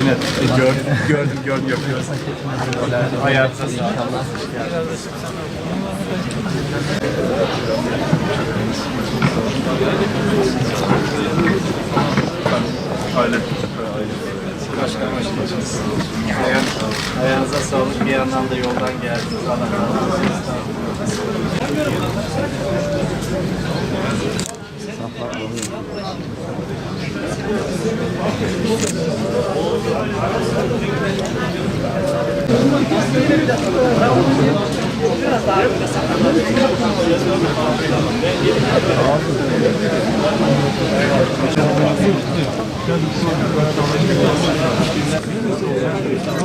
Yine gördüm, gördüm, gördüm, yapıyoruz. Hayatınız Aile. Başkanım hoş geldiniz. Ayağınıza sağlık. Bir yandan da yoldan geldiniz. Allah razı olsun. Selam.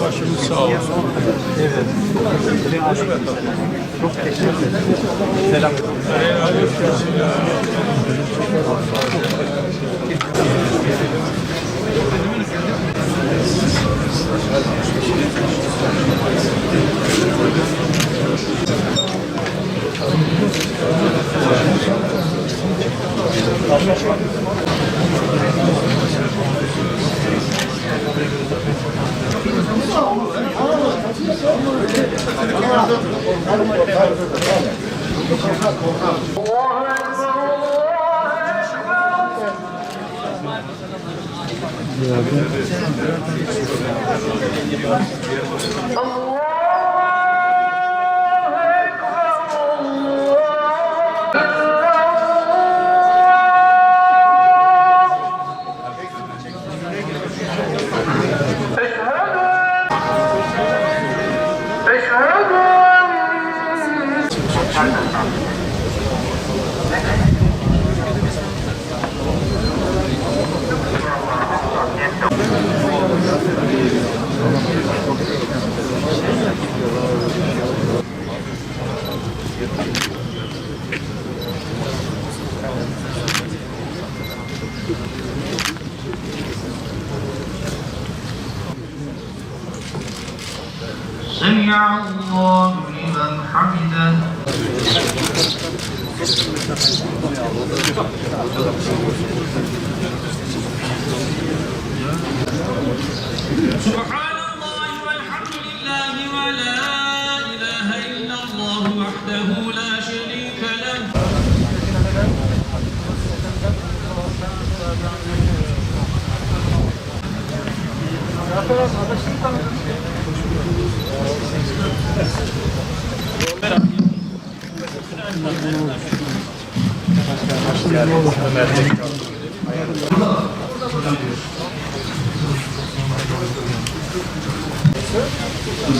Başımız sağ olsun. Evet. Çok teşekkür ederim. Selam. Aleyküm selam. Allah الله لمن حمده. سبحان الله والحمد لله ولا إله إلا الله وحده لا شريك له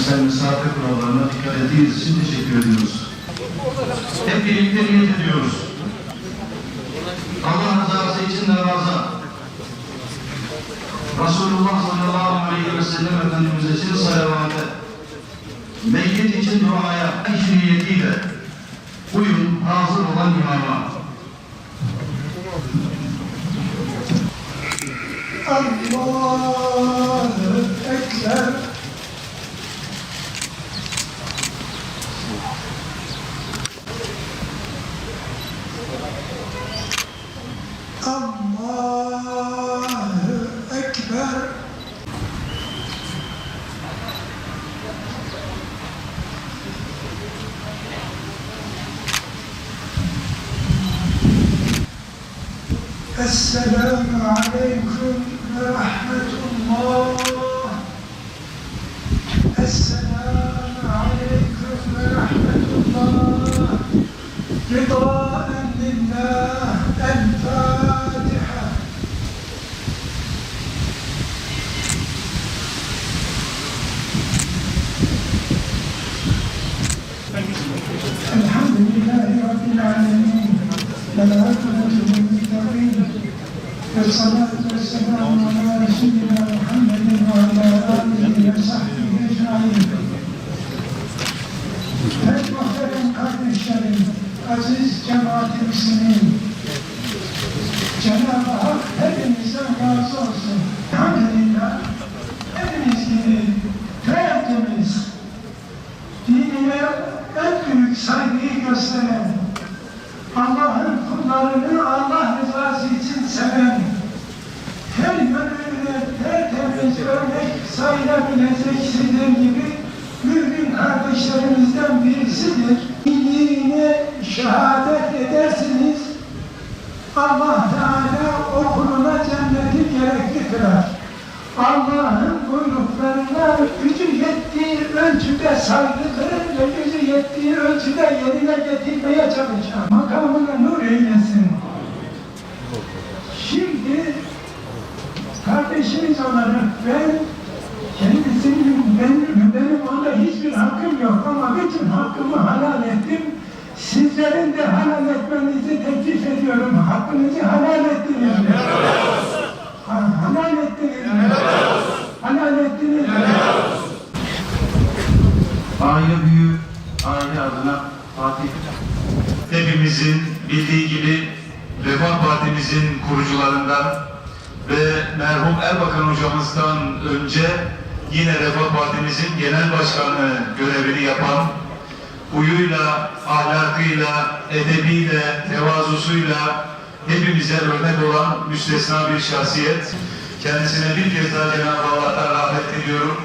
Sen misafir kurallarına dikkat ettiğiniz için teşekkür ediyoruz. Hep birlikte niyet ediyoruz. Allah rızası için razı. Resulullah sallallahu aleyhi ve sellem Efendimiz için salavate, meyyit için duaya, iş niyetiyle uyun hazır olan imama. Allahu Ekber. السلام عليكم ورحمة الله. السلام عليكم ورحمة الله. رضاء لله الفاتحة. الحمد لله رب العالمين. والعاقبة للمتقين والصلاة والسلام على سيدنا محمد وعلى آله وصحبه أجمعين Pek muhterem kardeşlerim, aziz cemaat-i Müslümin, Cenab-ı Hak hepinizden razı olsun. Elhamdülillah, hepiniz gibi tertemiz, dinine en büyük saygıyı gösteren, seven, her yönüyle tertemiz örnek sayılabilecek sizler gibi mümin kardeşlerimizden birisidir. İyiliğine şehadet edersiniz, Allah Teala o kuluna cenneti gerekli kılar. Allah'ın buyruklarına gücü yettiği ölçüde saygıdır ve gücü yettiği ölçüde yerine getirmeye çalışır. Makamına nur eylesin. Kardeşimiz olarak ben kendisinin benim, benim onda hiçbir hakkım yok ama bütün hakkımı halal ettim. Sizlerin de halal etmenizi teklif ediyorum. Hakkınızı halal ettiniz mi? Ha, Halal ettiniz mi? Halal ettiniz mi? Aile büyüğü, aile adına Fatih. Hepimizin bildiği gibi Refah Partimizin kurucularından ve merhum Erbakan hocamızdan önce yine Refah Partimizin genel başkanı görevini yapan huyuyla, ahlakıyla, edebiyle, tevazusuyla hepimize örnek olan müstesna bir şahsiyet. Kendisine bir kez daha Cenab-ı Allah'tan rahmet diliyorum.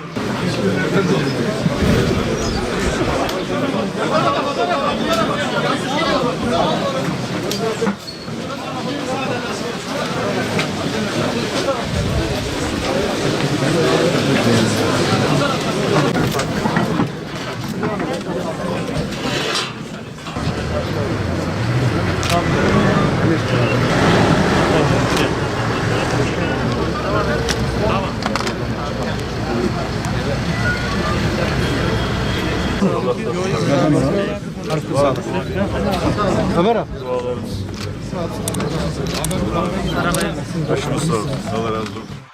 Başımız sağ olsun. Allah razı olsun.